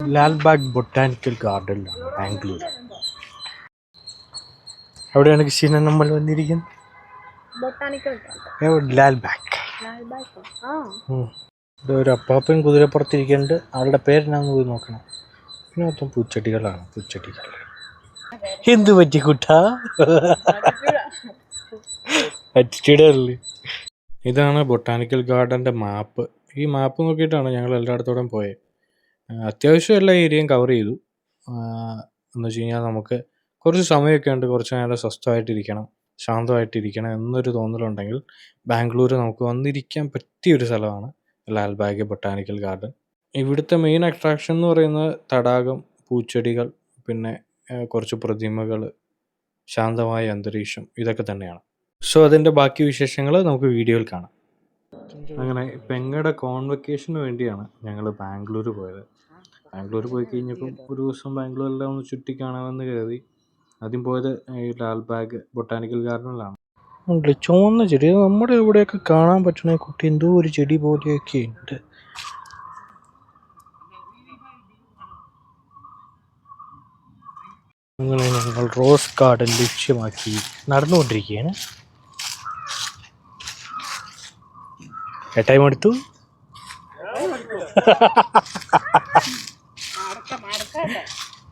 Lalbagh botanical ഗാർഡനിലാണ് Bangalore എവിടെയാണ് കൃഷിനെ നമ്മൾ വന്നിരിക്കുന്നത്? ലാൽബാഗ്. ആ. ഒരു അപ്പാപ്പൻ കുതിരപ്പുറത്തിരിക്കുന്നുണ്ട് ആളുടെ പേരെന്നാന്ന് പോയി നോക്കണം. പിന്നെ മൊത്തം പൂച്ചെടികളാണ് പൂച്ചെടികൾ എന്ത് പറ്റി കുട്ടാ? ഇതാണ് ബൊട്ടാനിക്കൽ ഗാർഡന്റെ മാപ്പ്. ഈ മാപ്പ് നോക്കിയിട്ടാണ് ഞങ്ങൾ എല്ലായിടത്തോടും പോയത് അത്യാവശ്യം എല്ലാ ഏരിയയും കവർ ചെയ്തു. എന്ന് വെച്ച് കഴിഞ്ഞാൽ നമുക്ക് കുറച്ച് സമയമൊക്കെ ഉണ്ട്. കുറച്ച് നേരം സ്വസ്ഥമായിട്ടിരിക്കണം ശാന്തമായിട്ടിരിക്കണം എന്നൊരു തോന്നലുണ്ടെങ്കിൽ ബാംഗ്ലൂർ നമുക്ക് വന്നിരിക്കാൻ പറ്റിയ ഒരു സ്ഥലമാണ് ലാൽബാഗ് ബൊട്ടാനിക്കൽ ഗാർഡൻ. ഇവിടുത്തെ മെയിൻ അട്രാക്ഷൻ എന്ന് പറയുന്നത് തടാകം പൂച്ചെടികൾ പിന്നെ കുറച്ച് പ്രതിമകൾ ശാന്തമായ അന്തരീക്ഷം ഇതൊക്കെ തന്നെയാണ്. സോ അതിന്റെ ബാക്കി വിശേഷങ്ങൾ നമുക്ക് വീഡിയോയിൽ കാണാം. അങ്ങനെ പെങ്ങയുടെ കോൺവെക്കേഷന് വേണ്ടിയാണ് ഞങ്ങൾ ബാംഗ്ലൂർ പോയത്. ബാംഗ്ലൂർ പോയി കഴിഞ്ഞപ്പം ഒരു ദിവസം ബാംഗ്ലൂരെല്ലാം ഒന്ന് ചുറ്റി കാണാമെന്ന് കരുതി. ആദ്യം പോയത് ഈ ലാൽബാഗ് ബൊട്ടാനിക്കൽ ഗാർഡനിലാണ്. ഉണ്ട് ചുവന്ന ചെടി. നമ്മുടെ ഇവിടെയൊക്കെ കാണാൻ പറ്റണ കുട്ടി എന്തോ ഒരു ചെടി പോലെയൊക്കെ ഉണ്ട്. അങ്ങനെ ഞങ്ങൾ റോസ് ഗാർഡൻ ലക്ഷ്യമാക്കി നടന്നുകൊണ്ടിരിക്കുകയാണ്. എട്ടൈം എടുത്തു.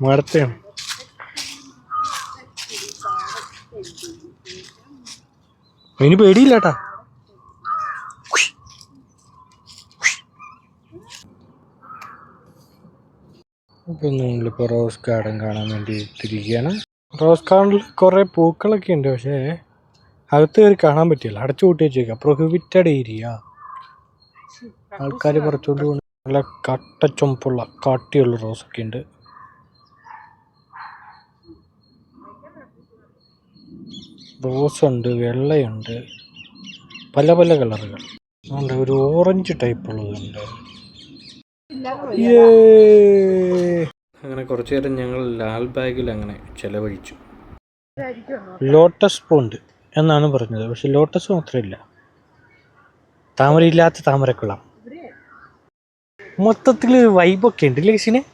മടത്തെയാണ് ഇനി പേടിയില്ലാട്ടാ. അപ്പം നമ്മളിപ്പോൾ റോസ് ഗാർഡൻ കാണാൻ വേണ്ടി തിരിക്കുകയാണ് റോസ് ഗാർഡനിൽ കുറേ പൂക്കളൊക്കെ ഉണ്ട് പക്ഷേ അകത്ത് കയറി കാണാൻ പറ്റില്ല. അടച്ചു കൂട്ടി വെച്ചേക്കാം. പ്രൊഹിബിറ്റഡ് ഏരിയ ആൾക്കാർ പറിച്ചുകൊണ്ട് പോകുന്ന നല്ല കട്ടച്ചൊമ്പുള്ള കാട്ടിയുള്ള റോസൊക്കെ ഉണ്ട്. റോസ് ഉണ്ട് വെള്ളയുണ്ട് പല പല കളറുകൾ. അതുകൊണ്ട് ഒരു ഓറഞ്ച് ടൈപ്പ് ഉള്ളതുണ്ട്. അങ്ങനെ കുറച്ചു നേരം ഞങ്ങൾ ലാൽ ബാഗിൽ അങ്ങനെ ചെലവഴിച്ചു. ലോട്ടസ് പോണ്ട് എന്നാണ് പറഞ്ഞത്. പക്ഷെ ലോട്ടസ് മാത്രമില്ല. താമരയില്ലാത്ത താമരക്കുളം. മൊത്തത്തിൽ വൈബൊക്കെ ഉണ്ട് ലേസിനെ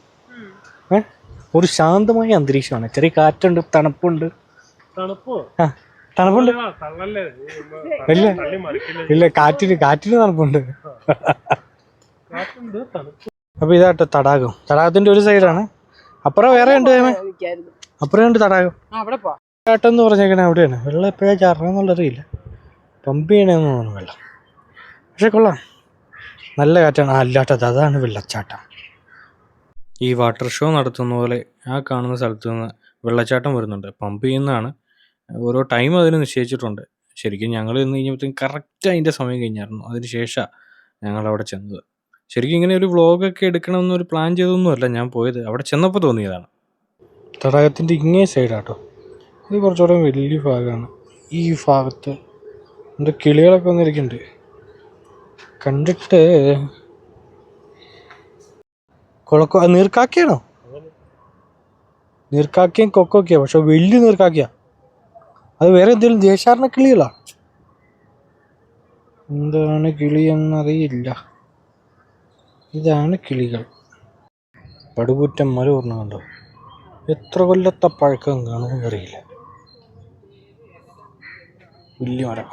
ഒരു ശാന്തമായ അന്തരീക്ഷമാണ്. ചെറിയ കാറ്റുണ്ട് തണുപ്പുണ്ട്. ആ. തണുപ്പുണ്ട്. ഇല്ല. ഇല്ല കാറ്റിന് കാറ്റിന് തണുപ്പുണ്ട്. അപ്പൊ ഇതാട്ടോ തടാകം. തടാകത്തിന്റെ ഒരു സൈഡാണ്. അപ്പുറം വേറെ ഉണ്ട് അപ്പുറം ഉണ്ട് തടാകം. അവിടെ പോ ചാട്ടം എന്ന് പറഞ്ഞേക്കണേ അവിടെയാണ്. വെള്ളം എപ്പോഴാ ചാറണമെന്നുള്ളറിയില്ല പമ്പ് ചെയ്യണമെന്ന് തോന്നുന്നു വെള്ളം. പക്ഷെ കൊള്ളാം. നല്ല കാറ്റാണ്. ആ അല്ലാട്ടത് അതാണ് വെള്ളച്ചാട്ടം. ഈ വാട്ടർ ഷോ നടത്തുന്ന പോലെ ആ കാണുന്ന സ്ഥലത്ത് നിന്ന് വെള്ളച്ചാട്ടം വരുന്നുണ്ട്. പമ്പ് ചെയ്യുന്നതാണ്. ഓരോ ടൈം അതിന് നിശ്ചയിച്ചിട്ടുണ്ട്. ശരിക്കും ഞങ്ങൾ ഇന്ന് കഴിഞ്ഞപ്പോഴത്തേക്കും കറക്റ്റ് അതിന്റെ സമയം കഴിഞ്ഞായിരുന്നു. അതിന് ഞങ്ങൾ അവിടെ ചെന്നത്. ശരിക്കും ഇങ്ങനെ ഒരു വ്ളോഗൊക്കെ എടുക്കണമെന്നൊരു പ്ലാൻ ചെയ്തൊന്നുമല്ല ഞാൻ പോയത്. അവിടെ ചെന്നപ്പോൾ തോന്നിയതാണ്. തടാകത്തിന്റെ ഇങ്ങേ സൈഡാട്ടോ ഇത് കുറച്ചുകൂടെ വലിയ ഭാഗമാണ്. ഈ ഭാഗത്ത് എന്റെ കിളികളൊക്കെ വന്നിരിക്കുന്നുണ്ട്. കണ്ടിട്ട് കുളക്കോ നീർക്കാക്കയാണോ? നീർക്കാക്കയും കൊക്കൊക്കെയാ പക്ഷെ വലിയ നീർക്കാക്കയാ. അത് വേറെ എന്തെങ്കിലും ദേശാറിന കിളികളാ? എന്താണ് കിളി എന്നറിയില്ല ഇതാണ് കിളികൾ. പടുകൂറ്റം മല കണ്ടോ? എത്ര കൊല്ലത്തെ പഴക്കം കാണുമെന്ന് അറിയില്ല. വലിയ മരം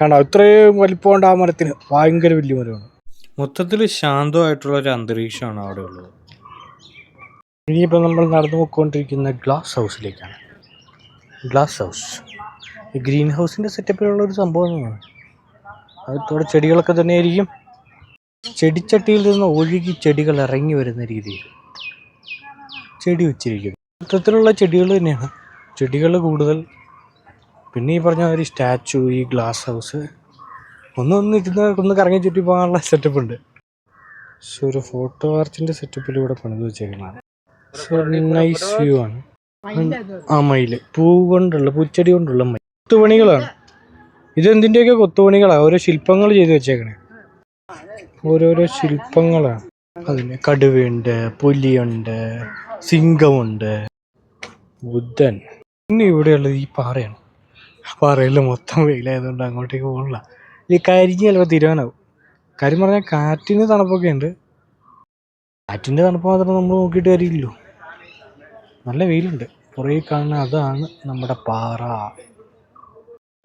കണ്ടോ ഇത്രയും വലിപ്പമുണ്ട് ആ മരത്തിന്. ഭയങ്കര വലിയ മരമാണ്. മൊത്തത്തിൽ ശാന്തമായിട്ടുള്ള ഒരു അന്തരീക്ഷമാണ് അവിടെ ഉള്ളത് ഇനിയിപ്പോൾ നമ്മൾ നടന്നു പോയിക്കൊണ്ടിരിക്കുന്ന ഗ്ലാസ് ഹൗസിലേക്കാണ് ഗ്ലാസ് ഹൗസ് ഈ ഗ്രീൻ ഹൗസിന്റെ സെറ്റപ്പിലുള്ള ഒരു സംഭവം തന്നെയാണ് അകത്തോടെ ചെടികളൊക്കെ തന്നെയായിരിക്കും ചെടിച്ചട്ടിയിൽ നിന്ന് ഒഴുകി ചെടികൾ ഇറങ്ങി വരുന്ന രീതിയിൽ ചെടി വെച്ചിരിക്കുന്നു. മൊത്തത്തിലുള്ള ചെടികൾ തന്നെയാണ്. ചെടികൾ കൂടുതൽ. പിന്നെ ഈ പറഞ്ഞ ഒരു സ്റ്റാച്ചു ഈ ഗ്ലാസ് ഹൗസ് ഒന്ന് ഒന്ന് ഇരുന്ന് ഒന്ന് കറങ്ങി ചുറ്റി പോകാനുള്ള സെറ്റപ്പ് ഉണ്ട്. പക്ഷെ ഒരു ഫോട്ടോ ആർച്ചിന്റെ സെറ്റപ്പിൽ ഇവിടെ പണിത് വെച്ചേക്കുന്നതാണ് നൈസ് വ്യൂ ആണ്. ആ മയിൽ. പൂ കൊണ്ടുള്ള പൂച്ചെടി കൊണ്ടുള്ള മയിൽ കൊത്തുപണികളാണ്. ഇതെന്തിന്റെയൊക്കെ കൊത്തുപണികളാണ് ഓരോ ശില്പങ്ങൾ ചെയ്ത് വെച്ചേക്കണേ. ഓരോരോ ശില്പങ്ങളാണ്. അതിന് കടുവയുണ്ട് പുലിയുണ്ട് സിംഹമുണ്ട് ബുദ്ധൻ. പിന്നെ ഇവിടെയുള്ളത് ഈ പാറയാണ്. പാറയിൽ മൊത്തം വെയിലായതുകൊണ്ട് അങ്ങോട്ടേക്ക് പോകണില്ല ഈ കരിഞ്ഞ് ചിലപ്പോൾ തീരുമാനമാവും കാര്യം പറഞ്ഞാൽ കാറ്റിന് തണുപ്പൊക്കെ ഉണ്ട്. കാറ്റിന്റെ തണുപ്പ് മാത്രം നമ്മൾ നോക്കിയിട്ട് കാര്യമില്ലല്ലോ. നല്ല വെയിലുണ്ട്. പുറകെ കാണുന്ന അതാണ് നമ്മുടെ പാറ.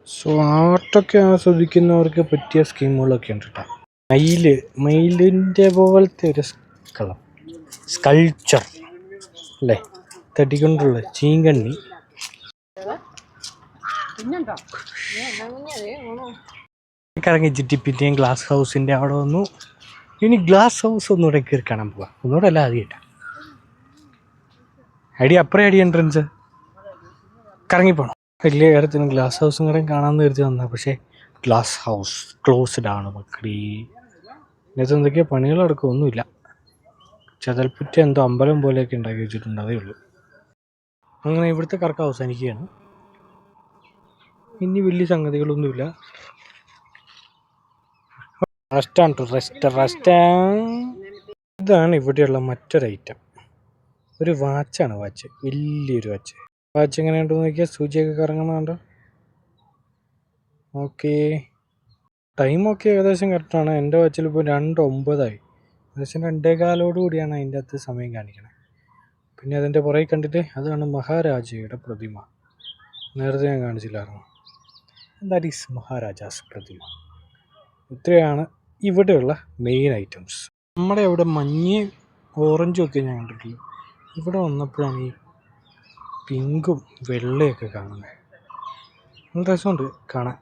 സോ ആർട്ടൊക്കെ ആസ്വദിക്കുന്നവർക്ക് പറ്റിയ സ്കീമുകളൊക്കെ ഉണ്ട് കേട്ടോ മയിൽ. മയിലിന്റെ പോലത്തെ ഒരു സ്കളം സ്കൾച്ചർ അല്ലേ? തട്ടിക്കൊണ്ടുള്ള ചീങ്കണ്ണി. കറങ്ങി പിന്നെയും ഗ്ലാസ് ഹൗസിന്റെ അവിടെ വന്നു. ഇനി ഗ്ലാസ് ഹൗസ് ഒന്നുകൂടെ കയറി കാണാൻ പോവാം. ഒന്നുകൂടെ അല്ല ആദ്യമായിട്ടാ അടി അപ്പുറം അടി എൻട്രൻസ് കറങ്ങിപ്പോണം. വലിയ കാര്യത്തിന് ഗ്ലാസ് ഹൗസും കൂടെ കാണാമെന്ന് കരുതി വന്നാ പക്ഷേ ഗ്ലാസ് ഹൗസ് ക്ലോസ്ഡ് ആണ് മക്കളി. ഇതിനകത്ത് എന്തൊക്കെയോ പണികൾ നടക്കും ഒന്നുമില്ല. ചതൽപ്പുറ്റ എന്തോ അമ്പലം പോലെയൊക്കെ ഉണ്ടാക്കി വെച്ചിട്ടുണ്ട് അതേ ഉള്ളൂ. അങ്ങനെ ഇവിടുത്തെ കറക്കം അവസാനിക്കുകയാണ്. ഇനി വലിയ സംഗതികളൊന്നുമില്ല. റെസ്റ്റാണ് കേട്ടോ റെസ്റ്റ് റെസ്റ്റ് ഇതാണ് ഇവിടെയുള്ള മറ്റൊരു ഐറ്റം ഒരു വാച്ചാണ് വാച്ച്. വലിയൊരു വാച്ച്. വാച്ച് എങ്ങനെയുണ്ട് നോക്കിയാൽ സൂചിയൊക്കെ കറങ്ങുന്നുണ്ടോ? ഓക്കെ. ടൈമൊക്കെ ഏകദേശം കറക്റ്റാണ് എന്റെ വാച്ചിൽ ഇപ്പോൾ രണ്ട് ഒമ്പതായി. ഏകദേശം രണ്ടേ കാലോട് കൂടിയാണ് അതിന്റെ അകത്ത് സമയം കാണിക്കണത് പിന്നെ അതിന്റെ പുറകെ കണ്ടിട്ട് അതാണ് മഹാരാജയുടെ പ്രതിമ. നേരത്തെ ഞാൻ കാണിച്ചില്ലായിരുന്നു. ദാറ്റ് ഈസ് മഹാരാജാസ് പ്രതിമ. ഇത്രയാണ് ഇവിടെയുള്ള മെയിൻ ഐറ്റംസ് നമ്മുടെ ഇവിടെ മഞ്ഞയും ഓറഞ്ചും ഒക്കെ ഞാൻ കണ്ടിട്ടുള്ളൂ ഇവിടെ വന്നപ്പോഴാണ് ഈ പിങ്കും വെള്ളയൊക്കെ കാണുന്നത്. നല്ല രസമുണ്ട് കാണാൻ.